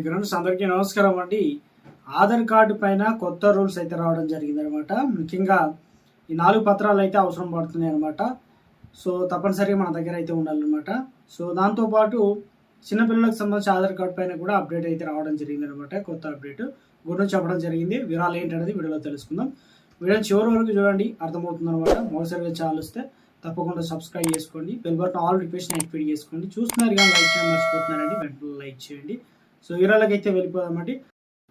Friends అందరికీ నమస్కారం అండి. ఆధార్ కార్డు పైన కొత్త రూల్స్ అయితే రావడం జరిగింది అనమాట ముఖ్యంగా ఈ నాలుగు పత్రాలు అయితే అవసరం పడుతున్నాయి అనమాట సో తప్పనిసరిగా మన దగ్గర అయితే ఉండాలన్నమాట. సో దాంతోపాటు చిన్నపిల్లలకు సంబంధించి ఆధార్ కార్డు పైన కూడా అప్డేట్ అయితే రావడం జరిగింది అనమాట కొత్త అప్డేట్ గురించి చెప్పడం జరిగింది. వివరాలు ఏంటనేది వీడియోలో తెలుసుకుందాం. వీడియో చివరి వరకు చూడండి అర్థమవుతుంది అనమాట మొదటిసారిగా ఛానల్ వస్తే తప్పకుండా సబ్స్క్రైబ్ చేసుకోండి. Bell button all request activate చేసుకోండి. చూస్తున్నారు కానీ లైక్ చేయడం మర్చిపోతున్నారండి. వెంటనే లైక్ చేయండి. సో వివరాలకు అయితే వెళ్ళిపోదామండి.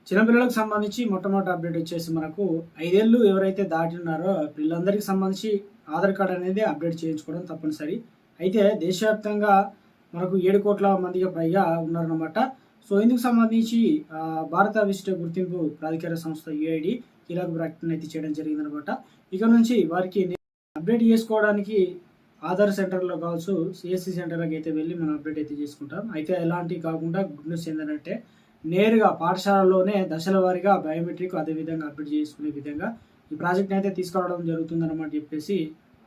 చిన్నపిల్లలకు సంబంధించి మొట్టమొదటి అప్డేట్ వచ్చేసి మనకు ఐదేళ్ళు ఎవరైతే దాటి ఉన్నారో పిల్లలందరికీ సంబంధించి ఆధార్ కార్డ్ అనేది అప్డేట్ చేయించుకోవడం తప్పనిసరి. అయితే దేశవ్యాప్తంగా మనకు ఏడు కోట్ల మందికి పైగా ఉన్నారన్నమాట. సో ఇందుకు సంబంధించి భారత విశిష్ట గుర్తింపు ప్రాధికార సంస్థ యుఐడి కీలక ప్రకటన అయితే చేయడం జరిగిందనమాట ఇక నుంచి వారికి అప్డేట్ చేసుకోవడానికి ఆధార్ సెంటర్లో కావచ్చు సిఎస్సి సెంటర్లకు అయితే వెళ్ళి మనం అప్డేట్ అయితే చేసుకుంటాం. అయితే ఎలాంటివి కాకుండా గుడ్ న్యూస్ ఏంటంటే నేరుగా పాఠశాలలోనే దశల వారీగా బయోమెట్రిక్ అదేవిధంగా అప్డేట్ చేసుకునే విధంగా ఈ ప్రాజెక్ట్ని అయితే తీసుకురావడం జరుగుతుందన్నమాట చెప్పేసి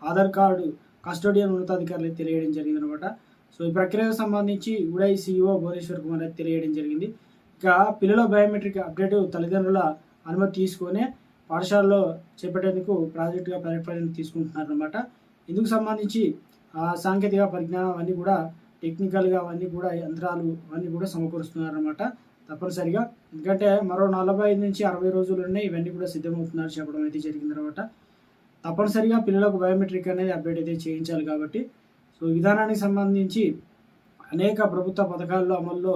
ఆధార్ కార్డు కస్టోడియన్ ఉన్నతాధికారులు అయితే తెలియడం జరిగిందనమాట సో ఈ ప్రక్రియకు సంబంధించి ఉడై సిఇఓ భువనేశ్వర్ కుమార్ అయితే తెలియడం జరిగింది. ఇక పిల్లల బయోమెట్రిక్ అప్డేట్ తల్లిదండ్రుల అనుమతి తీసుకొని పాఠశాలలో చేపట్టేందుకు ప్రాజెక్టుగా ప్రతిపాదన తీసుకుంటున్నారు అనమాట ఇందుకు సంబంధించి సాంకేతిక పరిజ్ఞానం అవన్నీ కూడా టెక్నికల్గా అవన్నీ కూడా యంత్రాలు అవన్నీ కూడా సమకూరుస్తున్నారు అనమాట తప్పనిసరిగా. ఎందుకంటే మరో నలభై ఐదు నుంచి అరవై రోజుల్లోనే ఇవన్నీ కూడా సిద్ధమవుతున్నారు చెప్పడం అయితే జరిగింది అనమాట తప్పనిసరిగా పిల్లలకు బయోమెట్రిక్ అనేది అప్డేట్ అయితే చేయించాలి కాబట్టి. సో విధానానికి సంబంధించి అనేక ప్రభుత్వ పథకాల్లో అమల్లో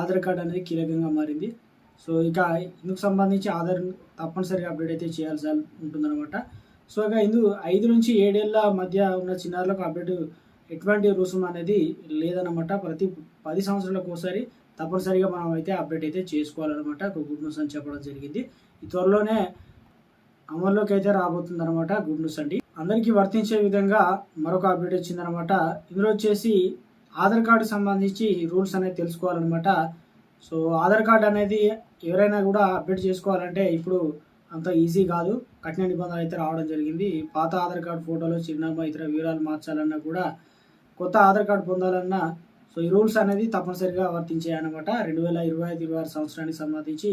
ఆధార్ కార్డ్ అనేది కీలకంగా మారింది. సో ఇక ఇందుకు సంబంధించి ఆధార్ తప్పనిసరిగా అప్డేట్ అయితే చేయాల్సి ఉంటుందన్నమాట. సో ఇక ఇందు ఐదు నుంచి ఏడేళ్ళ మధ్య ఉన్న చిన్నారులకు అప్డేట్ ఎటువంటి రుసుం అనేది లేదన్నమాట. ప్రతి పది సంవత్సరాలకు ఒకసారి తప్పనిసరిగా మనం అయితే అప్డేట్ అయితే చేసుకోవాలన్నమాట. గుడ్ న్యూస్ అని చెప్పడం జరిగింది. ఈ త్వరలోనే అమల్లోకి అయితే రాబోతుంది అనమాట గుడ్ న్యూస్ అండి. అందరికీ వర్తించే విధంగా మరొక అప్డేట్ వచ్చిందనమాట ఇందులో వచ్చేసి ఆధార్ కార్డు సంబంధించి రూల్స్ అనేది తెలుసుకోవాలన్నమాట. సో ఆధార్ కార్డు అనేది ఎవరైనా కూడా అప్డేట్ చేసుకోవాలంటే ఇప్పుడు అంత ఈజీ కాదు. కఠిన నిబంధనలు అయితే రావడం జరిగింది. పాత ఆధార్ కార్డు ఫోటోలో చిరునామా ఇతర వివరాలు మార్చాలన్నా కూడా కొత్త ఆధార్ కార్డు పొందాలన్నా సో ఈ రూల్స్ అనేది తప్పనిసరిగా వర్తించాయన్నమాట. రెండు వేల ఇరవై ఐదు ఇరవై ఆరు సంవత్సరానికి సంబంధించి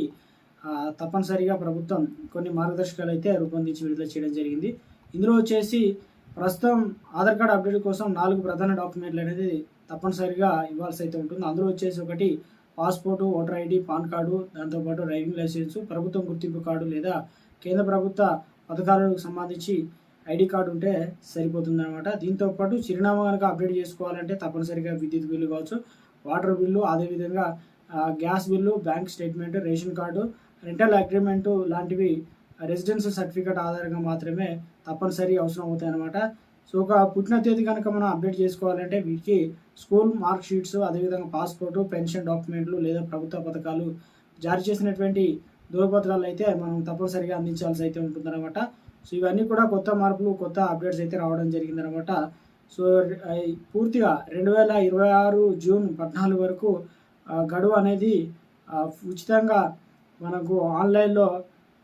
తప్పనిసరిగా ప్రభుత్వం కొన్ని మార్గదర్శకాలు అయితే రూపొందించి విడుదల చేయడం జరిగింది. ఇందులో వచ్చేసి ప్రస్తుతం ఆధార్ కార్డు అప్డేట్ కోసం నాలుగు ప్రధాన డాక్యుమెంట్లు అనేది తప్పనిసరిగా ఇవ్వాల్సి అయితే ఉంటుంది. అందులో వచ్చేసి ఒకటి passport voter ID PAN card దాంతోపాటు డ్రైవింగ్ లైసెన్సు ప్రభుత్వం గుర్తింపు కార్డు లేదా కేంద్ర ప్రభుత్వ పథకాలకు సంబంధించి ఐడి కార్డు ఉంటే సరిపోతుంది అనమాట దీంతో పాటు చిరునామా కనుక అప్డేట్ చేసుకోవాలంటే తప్పనిసరిగా విద్యుత్ బిల్లు కావచ్చు వాటర్ బిల్లు అదేవిధంగా gas bill bank statement ration card rental agreement లాంటివి రెసిడెన్స్ సర్టిఫికేట్ ఆధారంగా మాత్రమే తప్పనిసరి అవసరం అవుతాయి అనమాట సో ఒక పుట్టిన తేదీ కనుక మనం అప్డేట్ చేసుకోవాలంటే వీటికి స్కూల్ మార్క్ షీట్స్ అదేవిధంగా పాస్పోర్టు పెన్షన్ డాక్యుమెంట్లు లేదా ప్రభుత్వ పథకాలు జారీ చేసినటువంటి ధ్రువపత్రాలు అయితే మనం తప్పనిసరిగా అందించాల్సి అయితే ఉంటుందన్నమాట. సో ఇవన్నీ కూడా కొత్త మార్పులు కొత్త అప్డేట్స్ అయితే రావడం జరిగిందనమాట సో పూర్తిగా రెండు వేల ఇరవై ఆరు జూన్ పద్నాలుగు వరకు గడువు అనేది ఉచితంగా మనకు ఆన్లైన్లో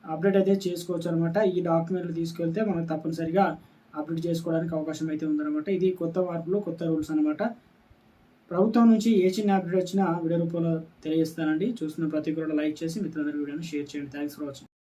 అప్డేట్ అయితే చేసుకోవచ్చు అనమాట ఈ డాక్యుమెంట్లు తీసుకెళ్తే మనకు తప్పనిసరిగా అప్డేట్ చేసుకోవడానికి అవకాశం అయితే ఉందన్నమాట. ఇది కొత్త మార్పులు కొత్త రూల్స్ అనమాట ప్రభుత్వం నుంచి ఏ చిన్న అప్డేట్ వచ్చినా వీడియో రూపంలో తెలియజేస్తానండి. చూస్తున్న ప్రతి ఒక్కరు లైక్ చేసి మిత్రులందరూ వీడియోని షేర్ చేయండి. Thanks for watching